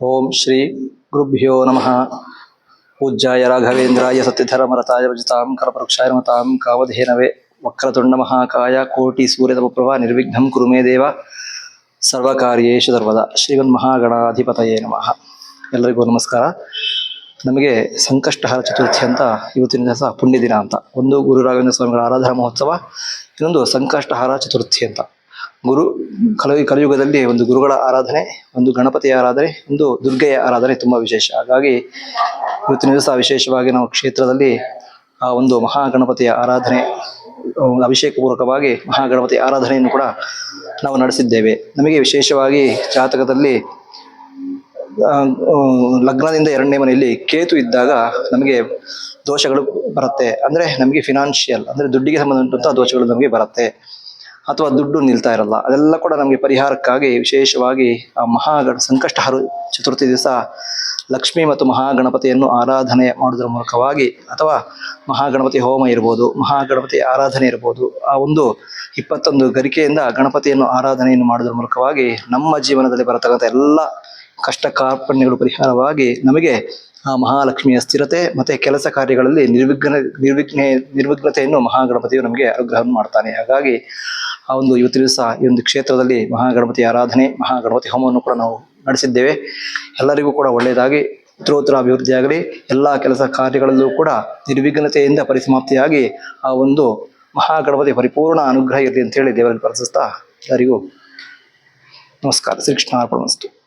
ಓಂ ಶ್ರೀ ಗುರುಭ್ಯೋ ನಮಃ. ಪೂಜ್ಯಾಯ ರಾಘವೇಂದ್ರಾಯ ಸತ್ಯಧರಮರತಾಯ ಭಜತಾಂ ಕರಪರುಕ್ಷಾಯ ಮತಾಂ ಕಾವಧೇನವೇ ವಕ್ರತುಂಡ ಮಹಾಕಾಯ ಕೋಟಿ ಸೂರ್ಯತಮಪ್ರಭಾ ನಿರ್ವಿಘ್ನಂ ಕುರು ಮೇ ದೇವ. ಸರ್ವಕಾರ್ಯೇಶು ಸರ್ವದ. ಮಹಾಗಣಾಧಿಪತಯೇ ನಮಃ. ಎಲ್ಲರಿಗೂ ನಮಸ್ಕಾರ. ನಮಗೆ ಸಂಕಷ್ಟಹರ ಚತುರ್ಥಿ ಅಂತ ಇವತ್ತಿನ ದಿವಸ ಪುಣ್ಯ ದಿನ ಅಂತ. ಒಂದು ಗುರು ರಾಘವೇಂದ್ರ ಸ್ವಾಮಿಗಳ ಆರಾಧನಾ ಮಹೋತ್ಸವ, ಇನ್ನೊಂದು ಸಂಕಷ್ಟಹಾರ ಚತುರ್ಥಿ ಅಂತ. ಗುರು ಕಲಿ, ಕಲಿಯುಗದಲ್ಲಿ ಒಂದು ಗುರುಗಳ ಆರಾಧನೆ, ಒಂದು ಗಣಪತಿಯ ಆರಾಧನೆ, ಒಂದು ದುರ್ಗೆಯ ಆರಾಧನೆ ತುಂಬ ವಿಶೇಷ. ಹಾಗಾಗಿ ಇವತ್ತಿನ ದಿವಸ ವಿಶೇಷವಾಗಿ ನಾವು ಕ್ಷೇತ್ರದಲ್ಲಿ, ಆ, ಒಂದು ಮಹಾಗಣಪತಿಯ ಆರಾಧನೆ ಅಭಿಷೇಕ ಪೂರ್ವಕವಾಗಿ ಮಹಾಗಣಪತಿ ಆರಾಧನೆಯನ್ನು ಕೂಡ ನಾವು ನಡೆಸಿದ್ದೇವೆ. ನಮಗೆ ವಿಶೇಷವಾಗಿ ಜಾತಕದಲ್ಲಿ ಲಗ್ನದಿಂದ ಎರಡನೇ ಮನೆಯಲ್ಲಿ ಕೇತು ಇದ್ದಾಗ ನಮಗೆ ದೋಷಗಳು ಬರುತ್ತೆ. ಅಂದ್ರೆ ನಮಗೆ ಫಿನಾನ್ಷಿಯಲ್ ಅಂದ್ರೆ ದುಡ್ಡಿಗೆ ಸಂಬಂಧಪಟ್ಟಂಥ ದೋಷಗಳು ನಮಗೆ ಬರುತ್ತೆ. ಅಥವಾ ದುಡ್ಡು ನಿಲ್ತಾ ಇರಲ್ಲ. ಅದೆಲ್ಲ ಕೂಡ ನಮಗೆ ಪರಿಹಾರಕ್ಕಾಗಿ ವಿಶೇಷವಾಗಿ ಆ ಮಹಾಗಣ, ಸಂಕಷ್ಟಹರ ಚತುರ್ಥಿ ದಿವಸ ಲಕ್ಷ್ಮಿ ಮತ್ತು ಮಹಾಗಣಪತಿಯನ್ನು ಆರಾಧನೆ ಮಾಡುವುದರ ಮೂಲಕವಾಗಿ ಅಥವಾ ಮಹಾಗಣಪತಿ ಹೋಮ ಇರ್ಬೋದು, ಮಹಾಗಣಪತಿ ಆರಾಧನೆ ಇರ್ಬೋದು, ಆ ಒಂದು ಇಪ್ಪತ್ತೊಂದು ಗರಿಕೆಯಿಂದ ಗಣಪತಿಯನ್ನು ಆರಾಧನೆಯನ್ನು ಮಾಡುವುದರ ಮೂಲಕವಾಗಿ ನಮ್ಮ ಜೀವನದಲ್ಲಿ ಬರತಕ್ಕಂಥ ಎಲ್ಲ ಕಷ್ಟ ಕಾರ್ಪಣ್ಯಗಳು ಪರಿಹಾರವಾಗಿ ನಮಗೆ ಮಹಾಲಕ್ಷ್ಮಿಯ ಸ್ಥಿರತೆ ಮತ್ತೆ ಕೆಲಸ ಕಾರ್ಯಗಳಲ್ಲಿ ನಿರ್ವಿಘ್ನ ನಿರ್ವಿಘ್ನ, ನಿರ್ವಿಘ್ನತೆಯನ್ನು ಮಹಾಗಣಪತಿಯು ನಮಗೆ ಅನುಗ್ರಹವನ್ನು ಮಾಡ್ತಾನೆ. ಹಾಗಾಗಿ ಆ ಒಂದು ಇವತ್ತಿನ ದಿವಸ ಈ ಒಂದು ಕ್ಷೇತ್ರದಲ್ಲಿ ಮಹಾಗಣಪತಿ ಆರಾಧನೆ, ಮಹಾಗಣಪತಿ ಹೋಮವನ್ನು ಕೂಡ ನಾವು ನಡೆಸಿದ್ದೇವೆ. ಎಲ್ಲರಿಗೂ ಕೂಡ ಒಳ್ಳೆಯದಾಗಿ ಉತ್ತರೋತ್ತರ ಅಭಿವೃದ್ಧಿಯಾಗಲಿ ಎಲ್ಲ ಕೆಲಸ ಕಾರ್ಯಗಳಲ್ಲೂ ಕೂಡ ನಿರ್ವಿಘ್ನತೆಯಿಂದ ಪರಿಸಮಾಪ್ತಿಯಾಗಿ ಆ ಒಂದು ಮಹಾಗಣಪತಿ ಪರಿಪೂರ್ಣ ಅನುಗ್ರಹ ಇರಲಿ ಅಂತೇಳಿ ದೇವರಲ್ಲಿ ಪ್ರಾರ್ಥಿಸ್ತಾ ಎಲ್ಲರಿಗೂ ನಮಸ್ಕಾರ. ಶ್ರೀಕೃಷ್ಣ ಅರ್ಪಣಮಸ್ತು